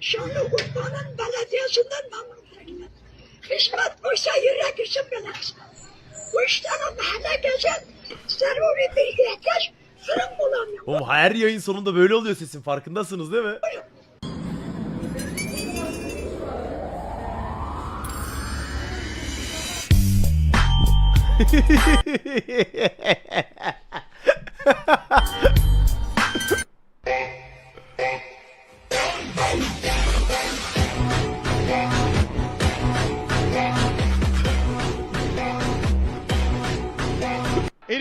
Şanlıurfa'nın belediyesinden memnun değilim. Hizmet olsa yürek için bilaksa. Bu işlerin mahalle gezen zaruri bir ihtiyaç fırın bulamıyor. Oğlum her yayın sonunda böyle oluyor sesin farkındasınız değil mi?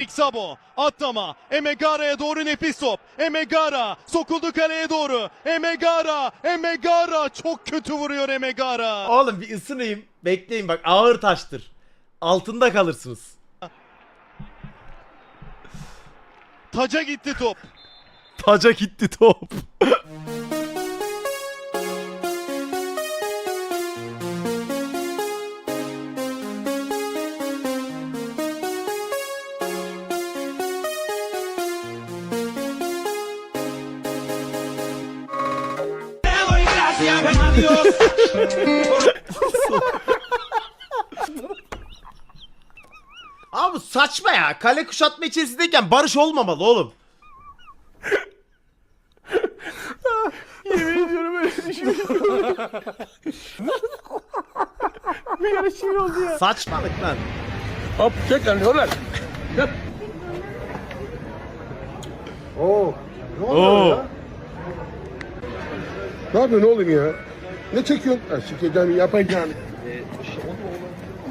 Erik Sabo atlama Emegara'ya doğru nefis top Emegara sokuldu kaleye doğru Emegara Emegara çok kötü vuruyor Emegara Oğlum bir ısınayım. Bekleyin bak ağır taştır. Altında kalırsınız. Taca gitti top Taca gitti top. Abi saçma ya. Kale kuşatma içerisindeyken barış olmamalı oğlum. Saçmalık lan. Hop çek lan yolar. Oo. Ne oluyor Oo. ya? Ne yapıyorsun oğlum ya? Ne çekiyorsun? Ha, sikeceğim yapacağım.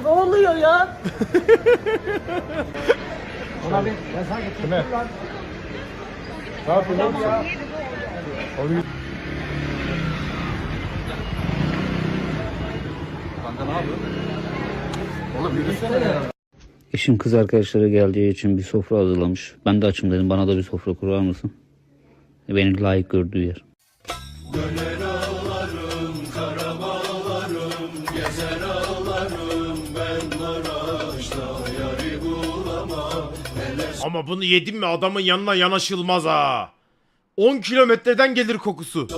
Ne oluyor ya? Ne yapıyorsun oğlum sen? Eşim kız arkadaşları geldiği için bir sofra hazırlamış. Ben de açım dedim bana da bir sofra kurar mısın? E, Beni layık gördüğü yer. Ama bunu yedim mi adamın yanına yanaşılmaz ha. 10 kilometreden gelir kokusu.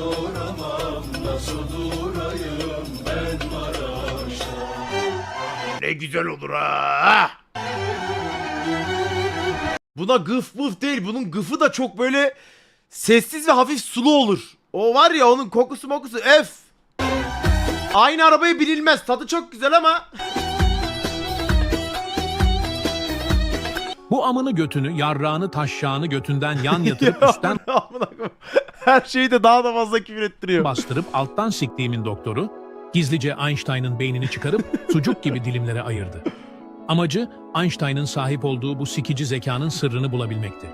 Ne güzel olur ha. Buna gıf mıf değil. Bunun gıfı da çok böyle sessiz ve hafif sulu olur. O var ya onun kokusu mokusu öf. Aynı arabaya binilmez. Tadı çok güzel ama Bu amını götünü, yarrağını, taşşağını götünden yan yatırıp üstten Amına koyayım. Her şeyi de daha da fazla küfür ettiriyor. bastırıp alttan siktiğimin doktoru, gizlice Einstein'ın beynini çıkarıp sucuk gibi dilimlere ayırdı. Amacı Einstein'ın sahip olduğu bu sikici zekanın sırrını bulabilmekti.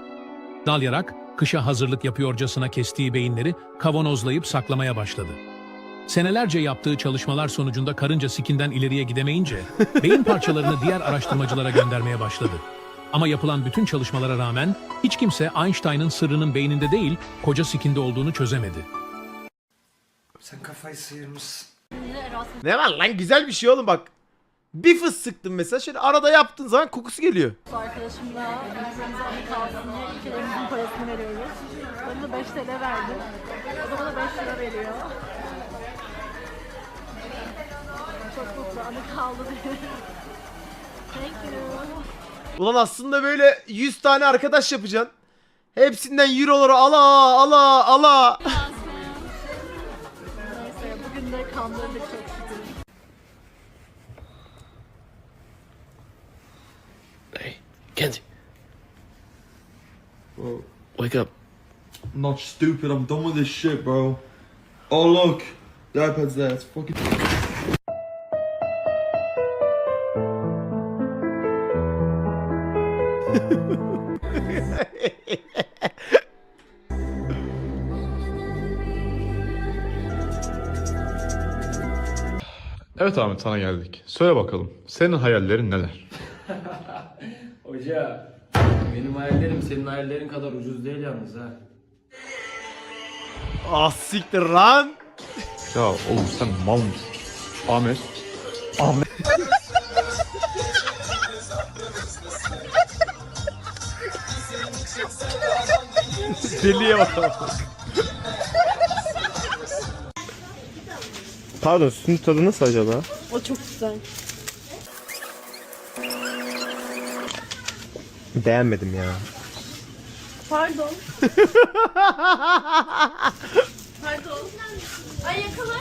Dalyarak, kışa hazırlık yapıyorcasına kestiği beyinleri kavanozlayıp saklamaya başladı. Senelerce yaptığı çalışmalar sonucunda karınca sikinden ileriye gidemeyince beyin parçalarını diğer araştırmacılara göndermeye başladı. Ama yapılan bütün çalışmalara rağmen hiç kimse Einstein'ın sırrının beyninde değil, koca sikinde olduğunu çözemedi. Sen kafayı sıyırmışsın. Ne var lan güzel bir şey oğlum bak. Bir fıs sıktın mesela şöyle arada yaptığın zaman kokusu geliyor. Arkadaşımla birbirimize anı kalsın diye ülkelerimizin parasını veriyoruz. Ben de 5 TL verdim. O da bana 5 lira veriyor. Çok mutlu anı kaldı diye. Thank you. Ulan aslında böyle 100 tane arkadaş yapacaksın. Hepsinden euroları ala ala ala. Neyse bugün de kandırdık çok Kenzie. Wake up. I'm not stupid. I'm done with this shit, bro. Oh look, the iPad's there. It's fucking. Evet Ahmet sana geldik. Söyle bakalım senin hayallerin neler? Hoca, benim hayallerim senin hayallerin kadar ucuz değil yalnız ha. Ah siktir lan. Ya oğlum sen mal mısın? Ahmet. Ahmet. Deliye bak. Pardon sütün tadı nasıl acaba? O çok güzel. Beğenmedim ya. Pardon. Pardon. Ay yakalar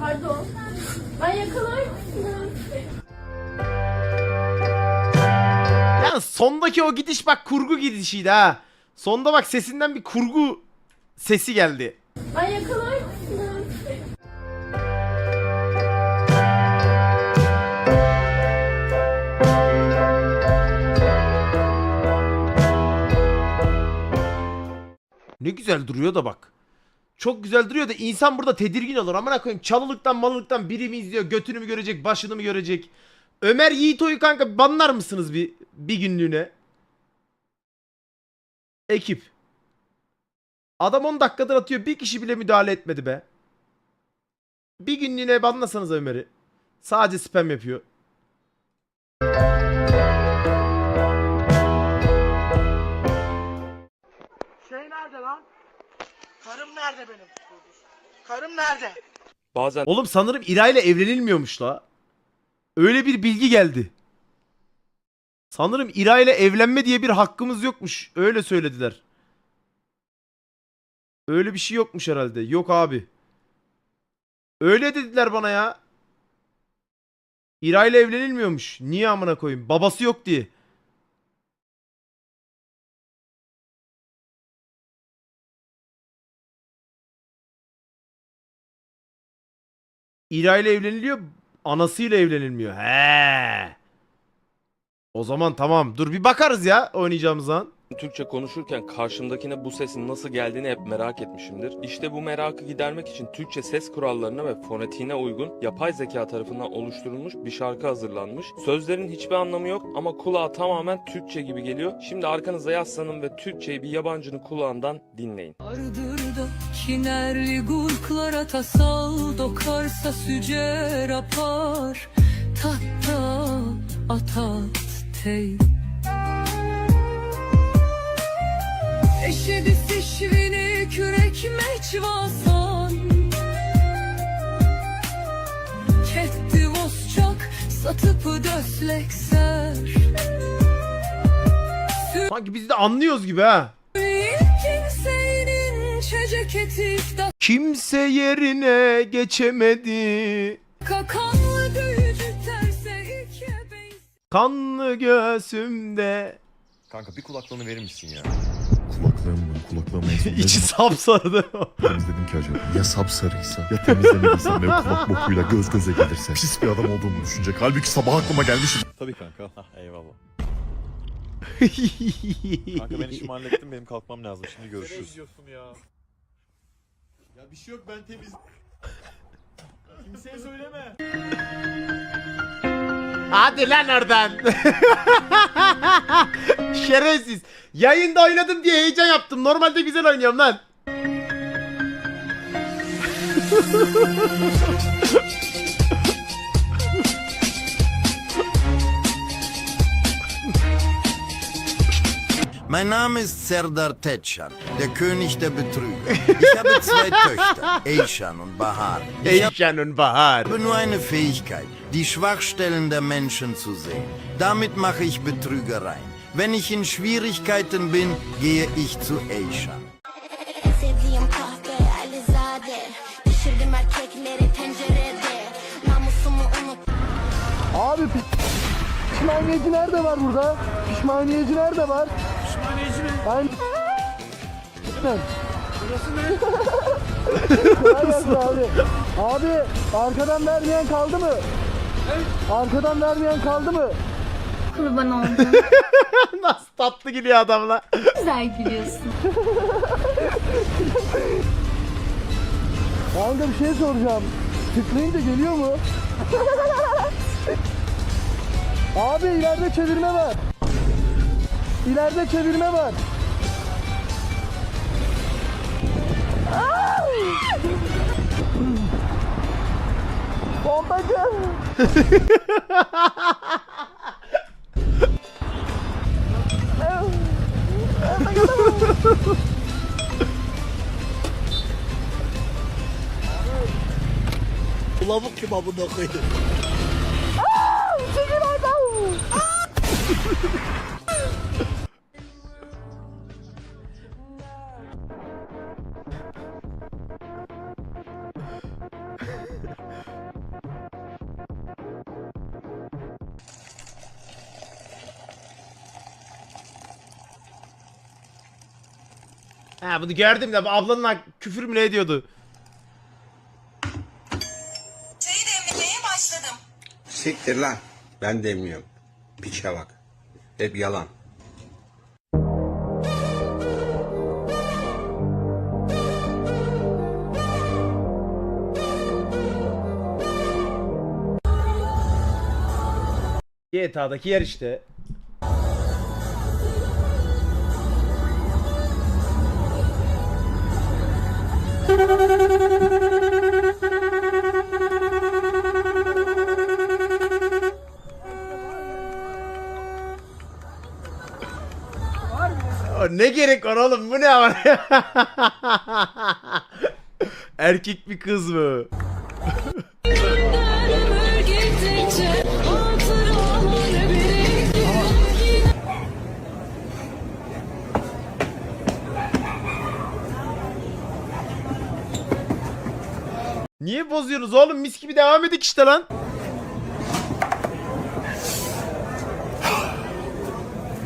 Pardon. Ay yakalar Yani sondaki o gidiş bak kurgu gidişiydi ha. Sonda bak sesinden bir kurgu sesi geldi. Ay yakalar Ne güzel duruyor da bak. Çok güzel duruyor da insan burada tedirgin olur. Amına koyayım çalılıktan malılıktan biri mi izliyor? Götünü mü görecek? Başını mı görecek? Ömer Yiğito'yu kanka banlar mısınız bir bir günlüğüne? Ekip. Adam 10 dakikadır atıyor. Bir kişi bile müdahale etmedi be. Bir günlüğüne banlasanız Ömer'i. Sadece spam yapıyor. Nerede benim? Karım nerede? Bazen Oğlum sanırım İra ile evlenilmiyormuş la. Öyle bir bilgi geldi. Sanırım İra ile evlenme diye bir hakkımız yokmuş. Öyle söylediler. Öyle bir şey yokmuş herhalde. Yok abi. Öyle dediler bana ya. İra ile evlenilmiyormuş. Niye amına koyayım? Babası yok diye. İra ile evleniliyor, anasıyla evlenilmiyor. He. O zaman tamam. Dur bir bakarız ya oynayacağımız an. Türkçe konuşurken karşımdakine bu sesin nasıl geldiğini hep merak etmişimdir. İşte bu merakı gidermek için Türkçe ses kurallarına ve fonetiğine uygun yapay zeka tarafından oluşturulmuş bir şarkı hazırlanmış. Sözlerin hiçbir anlamı yok ama kulağa tamamen Türkçe gibi geliyor. Şimdi arkanıza yaslanın ve Türkçeyi bir yabancının kulağından dinleyin. Ardırda kinerli gulklara tasal dokarsa sücer apar Tatta atat tey Eşedi sişvini kürek meçvasan Ketti vosçak satıp döslekser Sanki biz de anlıyoruz gibi ha. Kimse yerine geçemedi. Kakanlı büyücü terse iki beys Kanlı göğsümde. Kanka bir kulaklığını verir misin ya? Kulaklığım mı? Kulaklığım en son ne İçi zaman sapsarıdı. temizledim ki acaba? Ya sapsarıysa? Ya temizlemediysem ne kulak bokuyla göz göze gelirse? Pis bir adam olduğumu düşünecek. Halbuki sabah aklıma gelmişim. Tabii kanka. eyvallah. Kanka ben işimi hallettim. Benim kalkmam lazım. Şimdi görüşürüz. diyorsun ya? Ya bir şey yok ben temiz. Kimseye söyleme. Hadi lan oradan. Şerefsiz. Yayında oynadım diye heyecan yaptım. Normalde güzel oynuyorum lan. Mein Name ist Serdar Tetschan, der König der Betrüger. Ich habe zwei Töchter, Eishan und Bahar. Ich Eyşan'ın Bahar. habe nur eine Fähigkeit, die Schwachstellen der Menschen zu sehen. Damit mache ich Betrügereien. Wenn ich in Schwierigkeiten bin, gehe ich zu Eishan. Sevdiğim kahve Alizade Pişirdim erkekleri tencerede Namusumu unut Abi pi- pişmaniyeci nerede var burada? Pişmaniyeci nerede var? Pişmaniyeci mi? Ben... Burası ne? Kolay gelsin abi. Abi arkadan vermeyen kaldı mı? Arkadan vermeyen kaldı mı? Kurban oldum Nasıl tatlı gülüyor adamla. Güzel gülüyorsun Kanka bir şey soracağım. Tıklayınca geliyor mu? Abi ileride çevirme var. İleride çevirme var. Bombacı. lavuk kim amına koydum. Ha bunu gördüm de bu ablanın küfür mü ne ediyordu? Siktir lan. Ben demliyorum. Piçe bak. Hep yalan. GTA'daki yer işte. Ne gerek var oğlum bu ne var Erkek mi kız mı? Niye bozuyorsunuz oğlum? Mis gibi devam edik işte lan.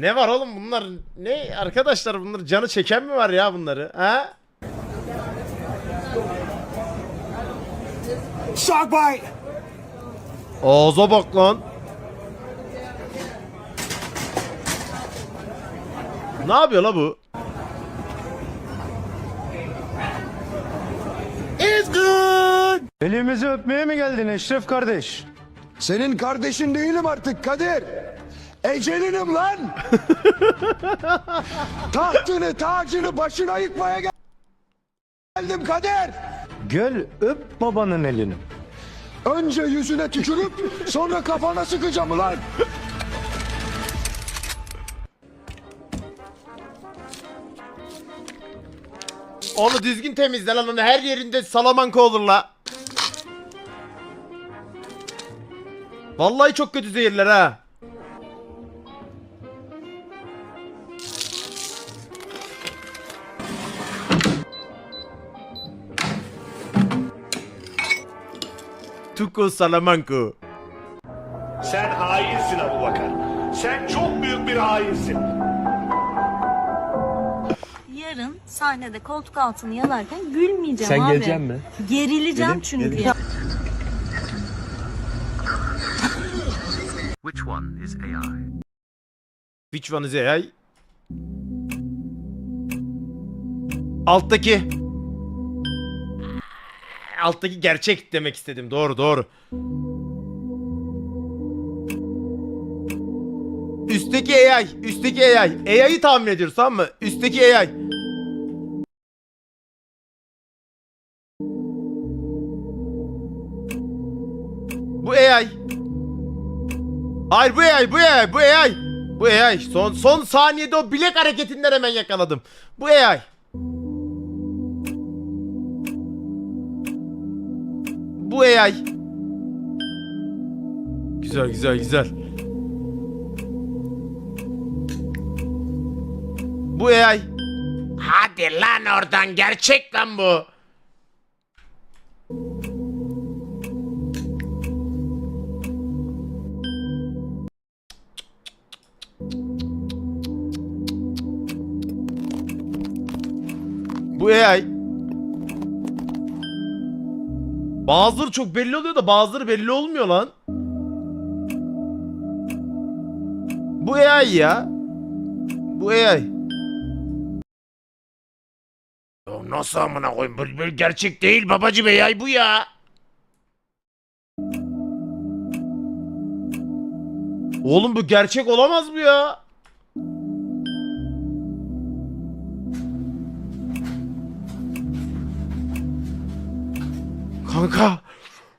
Ne var oğlum bunlar? Ne arkadaşlar bunlar canı çeken mi var ya bunları? Ha? Ağza bak lan. Ne yapıyor la bu? Elimizi öpmeye mi geldin Eşref kardeş? Senin kardeşin değilim artık Kadir. Ecelinim lan. Tahtını, tacını başına yıkmaya gel- geldim Kadir. Gel öp babanın elini. Önce yüzüne tükürüp sonra kafana sıkacağım ulan. Onu düzgün temizle lan onu her yerinde salamanka olur la. Vallahi çok kötü zehirler ha. Tuko salamanko. Sen hainsin Abu Bakar. Sen çok büyük bir hainsin. Yarın sahnede koltuk altını yalarken gülmeyeceğim Sen abi. Sen geleceksin mi? Gerileceğim çünkü. ya. Which one is AI? Alttaki. Alttaki gerçek demek istedim. Doğru doğru. Üstteki AI. Üstteki AI. AI'yi tahmin ediyoruz tamam mı? Üstteki AI. Bu AI. Hayır bu AI, bu AI, bu AI. Bu AI. Son son saniyede o bilek hareketinden hemen yakaladım. Bu AI. Bu AI. Güzel güzel güzel. Bu AI. Hadi lan oradan gerçek lan bu. Bu AI. Bazıları çok belli oluyor da bazıları belli olmuyor lan. Bu AI ya. Bu AI. Ya nasıl amına koyayım? Bu, bu gerçek değil babacım AI bu ya. Oğlum bu gerçek olamaz mı ya? Kanka.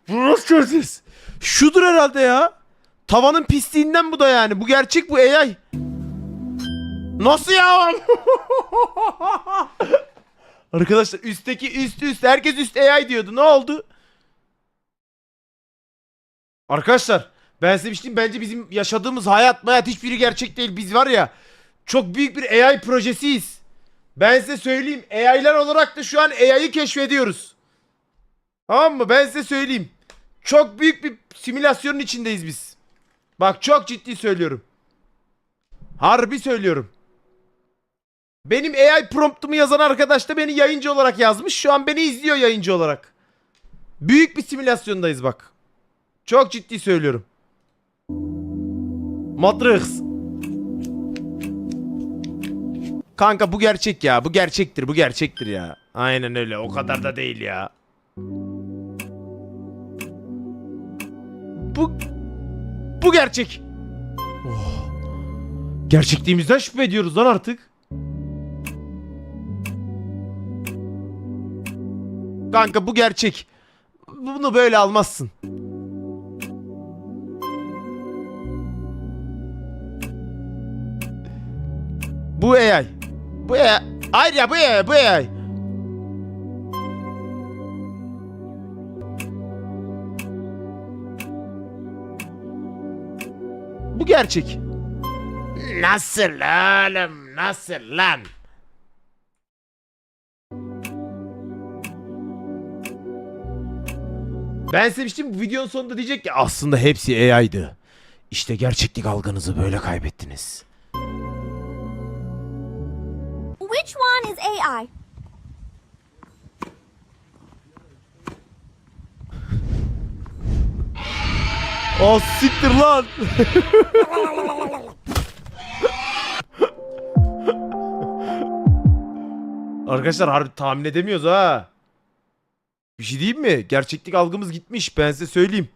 Bu nasıl çözeceğiz? Şudur herhalde ya. Tavanın pisliğinden bu da yani. Bu gerçek bu AI. Nasıl ya? Arkadaşlar üstteki üst üst herkes üst AI diyordu. Ne oldu? Arkadaşlar ben size şey diyeyim, bence bizim yaşadığımız hayat hayat hiçbiri gerçek değil. Biz var ya çok büyük bir AI projesiyiz. Ben size söyleyeyim AI'lar olarak da şu an AI'yı keşfediyoruz. Tamam mı? Ben size söyleyeyim. Çok büyük bir simülasyonun içindeyiz biz. Bak çok ciddi söylüyorum. Harbi söylüyorum. Benim AI promptumu yazan arkadaş da beni yayıncı olarak yazmış. Şu an beni izliyor yayıncı olarak. Büyük bir simülasyondayız bak. Çok ciddi söylüyorum. Matrix. Kanka bu gerçek ya. Bu gerçektir. Bu gerçektir ya. Aynen öyle. O kadar da değil ya. Bu bu gerçek. Oh. Gerçekliğimizden şüphe ediyoruz lan artık. Kanka bu gerçek. Bunu böyle almazsın. Bu AI. Bu AI. Hayır ya bu AI. Bu AI. Gerçek. Nasıl oğlum? Nasıl lan? Ben mi? bu videonun sonunda diyecek ki aslında hepsi AI'dı. İşte gerçeklik algınızı böyle kaybettiniz. Which one is AI? Oh siktir lan. Arkadaşlar harbi tahmin edemiyoruz ha. Bir şey diyeyim mi? Gerçeklik algımız gitmiş ben size söyleyeyim.